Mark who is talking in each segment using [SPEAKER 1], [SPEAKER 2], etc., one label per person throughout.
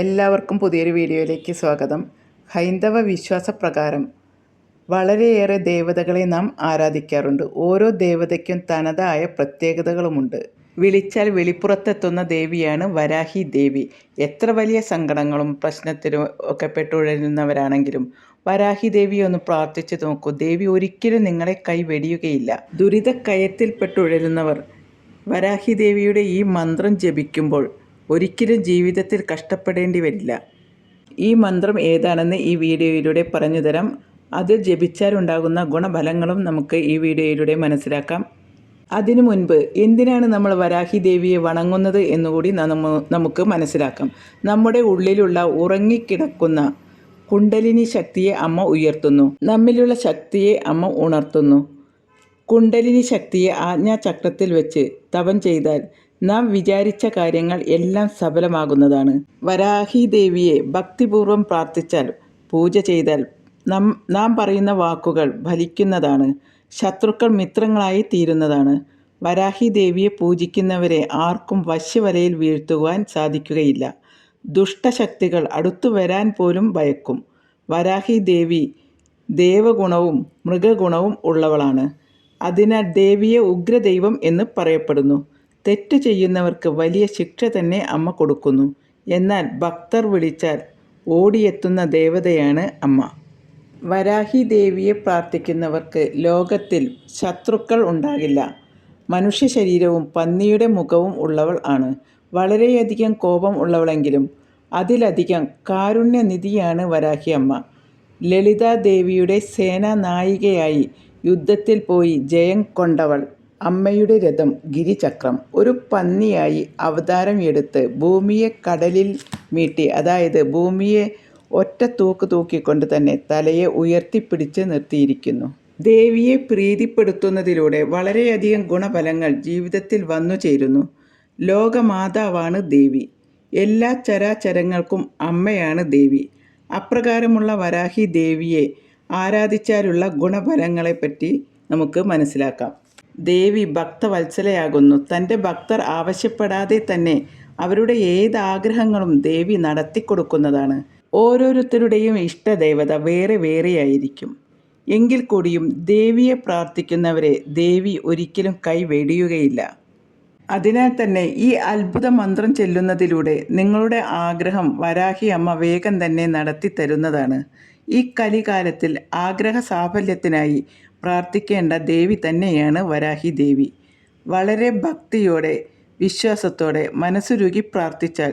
[SPEAKER 1] എല്ലാവർക്കും പുതിയൊരു വീഡിയോയിലേക്ക് സ്വാഗതം. ഹൈന്ദവ വിശ്വാസപ്രകാരം വളരെയേറെ ദേവതകളെ നാം ആരാധിക്കാറുണ്ട്. ഓരോ ദേവതയ്ക്കും തനതായ പ്രത്യേകതകളുമുണ്ട്. വിളിച്ചാൽ വെളിപ്പുറത്തെത്തുന്ന ദേവിയാണ് വരാഹി ദേവി. എത്ര വലിയ സങ്കടങ്ങളും പ്രശ്നത്തിലും ഒക്കെ പെട്ടുഴലുന്നവരാണെങ്കിലും വരാഹി ദേവിയെ ഒന്ന് പ്രാർത്ഥിച്ചു നോക്കൂ. ദേവി ഒരിക്കലും നിങ്ങളെ കൈ വെടിയുകയില്ല. ദുരിതക്കയത്തിൽപ്പെട്ടുഴലുന്നവർ വരാഹി ദേവിയുടെ ഈ മന്ത്രം ജപിക്കുമ്പോൾ ഒരിക്കലും ജീവിതത്തിൽ കഷ്ടപ്പെടേണ്ടി വരില്ല. ഈ മന്ത്രം ഏതാണെന്ന് ഈ വീഡിയോയിലൂടെ പറഞ്ഞു തരാം. അത് ജപിച്ചാലുണ്ടാകുന്ന ഗുണഫലങ്ങളും നമുക്ക് ഈ വീഡിയോയിലൂടെ മനസ്സിലാക്കാം. അതിനു മുൻപ് എന്തിനാണ് നമ്മൾ വരാഹി ദേവിയെ വണങ്ങുന്നത് എന്നുകൂടി നമുക്ക് മനസ്സിലാക്കാം. നമ്മുടെ ഉള്ളിലുള്ള ഉറങ്ങിക്കിടക്കുന്ന കുണ്ടലിനി ശക്തിയെ അമ്മ ഉയർത്തുന്നു. നമ്മിലുള്ള ശക്തിയെ അമ്മ ഉണർത്തുന്നു. കുണ്ടലിനി ശക്തിയെ ആജ്ഞാചക്രത്തിൽ വെച്ച് തപം ചെയ്താൽ നാം വിചാരിച്ച കാര്യങ്ങൾ എല്ലാം സഫലമാകുന്നതാണ്. വരാഹി ദേവിയെ ഭക്തിപൂർവം പ്രാർത്ഥിച്ചാൽ പൂജ ചെയ്താൽ നം നാം പറയുന്ന വാക്കുകൾ ഫലിക്കുന്നതാണ്. ശത്രുക്കൾ മിത്രങ്ങളായി തീരുന്നതാണ്. വരാഹി ദേവിയെ പൂജിക്കുന്നവരെ ആർക്കും വശ്യവലയിൽ വീഴ്ത്തുവാൻ സാധിക്കുകയില്ല. ദുഷ്ടശക്തികൾ അടുത്തു വരാൻ പോലും ഭയക്കും. വരാഹി ദേവി ദേവഗുണവും മൃഗഗുണവും ഉള്ളവളാണ്. അതിനാൽ ദേവിയെ ഉഗ്രദൈവം എന്ന് പറയപ്പെടുന്നു. തെറ്റ് ചെയ്യുന്നവർക്ക് വലിയ ശിക്ഷ തന്നെ അമ്മ കൊടുക്കുന്നു. എന്നാൽ ഭക്തർ വിളിച്ചാൽ ഓടിയെത്തുന്ന ദേവതയാണ് അമ്മ. വരാഹി ദേവിയെ പ്രാർത്ഥിക്കുന്നവർക്ക് ലോകത്തിൽ ശത്രുക്കൾ ഉണ്ടാകില്ല. മനുഷ്യ ശരീരവും പന്നിയുടെ മുഖവും ഉള്ളവൾ ആണ്. വളരെയധികം കോപം ഉള്ളവളെങ്കിലും അതിലധികം കാരുണ്യനിധിയാണ് വരാഹി അമ്മ. ലളിതാദേവിയുടെ സേനാനായികയായി യുദ്ധത്തിൽ പോയി ജയം കൊണ്ടവൾ. അമ്മയുടെ രഥം ഗിരിചക്രം ഒരു പന്നിയായി അവതാരം എടുത്ത് ഭൂമിയെ കടലിൽ മീട്ടി. അതായത് ഭൂമിയെ ഒറ്റ തൂക്ക് തൂക്കിക്കൊണ്ട് തന്നെ തലയെ ഉയർത്തിപ്പിടിച്ച് നിർത്തിയിരിക്കുന്നു. ദേവിയെ പ്രീതിപ്പെടുത്തുന്നതിലൂടെ വളരെയധികം ഗുണഫലങ്ങൾ ജീവിതത്തിൽ വന്നു ചേരുന്നു. ലോകമാതാവാണ് ദേവി. എല്ലാ ചരാചരങ്ങൾക്കും അമ്മയാണ് ദേവി. അപ്രകാരമുള്ള വരാഹി ദേവിയെ ആരാധിച്ചാലുള്ള ഗുണഫലങ്ങളെപ്പറ്റി നമുക്ക് മനസ്സിലാക്കാം. ദേവി ഭക്തവത്സലയാകുന്നു. തന്റെ ഭക്തർ ആവശ്യപ്പെടാതെ തന്നെ അവരുടെ ഏത് ആഗ്രഹങ്ങളും ദേവി നടത്തിക്കൊടുക്കുന്നതാണ്. ഓരോരുത്തരുടെയും ഇഷ്ടദേവത വേറെ വേറെയായിരിക്കും. എങ്കിൽ കൂടിയും ദേവിയെ പ്രാർത്ഥിക്കുന്നവരെ ദേവി ഒരിക്കലും കൈവെടിയുകയില്ല അതിനാൽ തന്നെ ഈ അത്ഭുത മന്ത്രം ചെല്ലുന്നതിലൂടെ നിങ്ങളുടെ ആഗ്രഹം വരാഹി അമ്മ വേഗം തന്നെ നടത്തി തരുന്നതാണ് ഈ കലികാലത്തിൽ ആഗ്രഹ സാഫല്യത്തിനായി പ്രാർത്ഥിക്കേണ്ട ദേവി തന്നെയാണ് വരാഹി ദേവി. വളരെ ഭക്തിയോടെ വിശ്വാസത്തോടെ മനസ്സുരുകി പ്രാർത്ഥിച്ചാൽ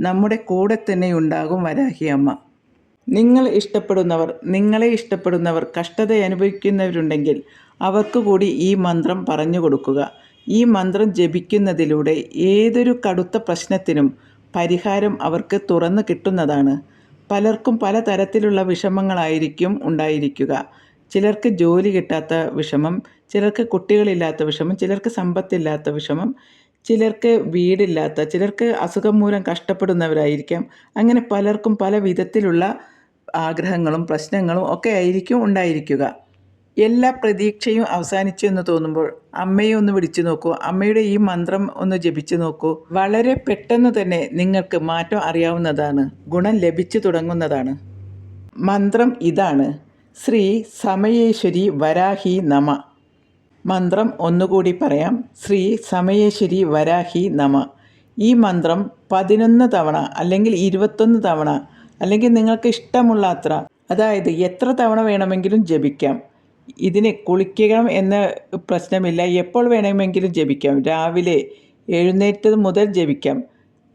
[SPEAKER 1] നമ്മുടെ കൂടെ തന്നെ ഉണ്ടാകും വരാഹി അമ്മ. നിങ്ങൾ ഇഷ്ടപ്പെടുന്നവർ നിങ്ങളെ ഇഷ്ടപ്പെടുന്നവർ കഷ്ടത അനുഭവിക്കുന്നവരുണ്ടെങ്കിൽ അവർക്ക് കൂടി ഈ മന്ത്രം പറഞ്ഞു കൊടുക്കുക. ഈ മന്ത്രം ജപിക്കുന്നതിലൂടെ ഏതൊരു കടുത്ത പ്രശ്നത്തിനും പരിഹാരം അവർക്ക് തുറന്നു കിട്ടുന്നതാണ്. പലർക്കും പലതരത്തിലുള്ള വിഷമങ്ങളായിരിക്കും ഉണ്ടായിരിക്കുക. ചിലർക്ക് ജോലി കിട്ടാത്ത വിഷമം ചിലർക്ക് കുട്ടികളില്ലാത്ത വിഷമം ചിലർക്ക് സമ്പത്തില്ലാത്ത വിഷമം ചിലർക്ക് വീടില്ലാത്ത ചിലർക്ക് അസുഖം മൂലം കഷ്ടപ്പെടുന്നവരായിരിക്കാം. അങ്ങനെ പലർക്കും പല വിധത്തിലുള്ള ആഗ്രഹങ്ങളും പ്രശ്നങ്ങളും ഒക്കെ ആയിരിക്കും ഉണ്ടായിരിക്കുക. എല്ലാ പ്രതീക്ഷയും അവസാനിച്ചു എന്ന് തോന്നുമ്പോൾ അമ്മയെ ഒന്ന് വിളിച്ചു നോക്കൂ. അമ്മയുടെ ഈ മന്ത്രം ഒന്ന് ജപിച്ചു നോക്കൂ. വളരെ പെട്ടെന്ന് തന്നെ നിങ്ങൾക്ക് മാറ്റം അറിയാവുന്നതാണ്. ഗുണം ലഭിച്ചു തുടങ്ങുന്നതാണ്. മന്ത്രം ഇതാണ്. ശ്രീ സമയേശ്വരി വരാഹി നമ. മന്ത്രം ഒന്നുകൂടി പറയാം. ശ്രീ സമയേശ്വരി വരാഹി നമ. ഈ മന്ത്രം പതിനൊന്ന് തവണ അല്ലെങ്കിൽ ഇരുപത്തൊന്ന് തവണ അല്ലെങ്കിൽ നിങ്ങൾക്ക് ഇഷ്ടമുള്ള അത്ര അതായത് എത്ര തവണ വേണമെങ്കിലും ജപിക്കാം. ഇതിന് കുളിക്കണം എന്ന പ്രശ്നമില്ല. എപ്പോൾ വേണമെങ്കിലും ജപിക്കാം. രാവിലെ എഴുന്നേറ്റത് മുതൽ ജപിക്കാം.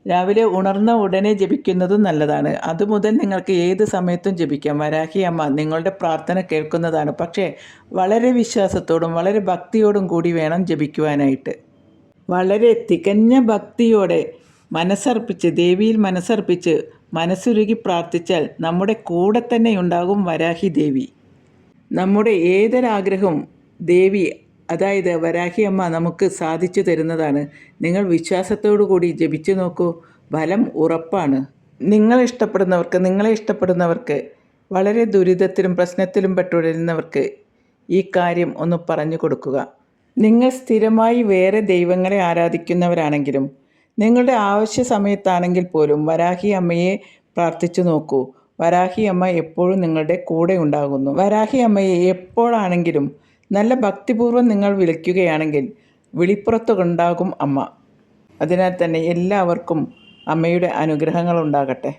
[SPEAKER 1] രാവിലെ ഉണർന്ന ഉടനെ ജപിക്കുന്നതും നല്ലതാണ്. അതുമുതൽ നിങ്ങൾക്ക് ഏത് സമയത്തും ജപിക്കാം. വരാഹി അമ്മ നിങ്ങളുടെ പ്രാർത്ഥന കേൾക്കുന്നതാണ്. പക്ഷേ വളരെ വിശ്വാസത്തോടും വളരെ ഭക്തിയോടും കൂടി വേണം ജപിക്കുവാനായിട്ട്. വളരെ തികഞ്ഞ ഭക്തിയോടെ മനസ്സർപ്പിച്ച് ദേവിയിൽ മനസ്സർപ്പിച്ച് മനസ്സുരുകി പ്രാർത്ഥിച്ചാൽ നമ്മുടെ കൂടെ തന്നെ ഉണ്ടാകും വരാഹി ദേവി. നമ്മുടെ ഏതൊരാഗ്രഹവും ദേവി അതായത് വരാഹി അമ്മ നമുക്ക് സാധിച്ചു തരുന്നതാണ്. നിങ്ങൾ വിശ്വാസത്തോടു കൂടി ജപിച്ചു നോക്കൂ. ഫലം ഉറപ്പാണ്. നിങ്ങളെ ഇഷ്ടപ്പെടുന്നവർക്ക് നിങ്ങളെ ഇഷ്ടപ്പെടുന്നവർക്ക് വളരെ ദുരിതത്തിലും പ്രശ്നത്തിലും പെട്ടുഴലുന്നവർക്ക് ഈ കാര്യം ഒന്ന് പറഞ്ഞു കൊടുക്കുക. നിങ്ങൾ സ്ഥിരമായി വേറെ ദൈവങ്ങളെ ആരാധിക്കുന്നവരാണെങ്കിലും നിങ്ങളുടെ ആവശ്യ സമയത്താണെങ്കിൽ പോലും വരാഹി അമ്മയെ പ്രാർത്ഥിച്ചു നോക്കൂ. വരാഹി അമ്മ എപ്പോഴും നിങ്ങളുടെ കൂടെ ഉണ്ടാകുന്നു. വരാഹി അമ്മയെ എപ്പോഴാണെങ്കിലും നല്ല ഭക്തിപൂർവം നിങ്ങൾ വിളിക്കുകയാണെങ്കിൽ വിളിപ്പുറത്തുണ്ടാകും അമ്മ. അതിനാൽ തന്നെ എല്ലാവർക്കും അമ്മയുടെ അനുഗ്രഹങ്ങൾ ഉണ്ടാകട്ടെ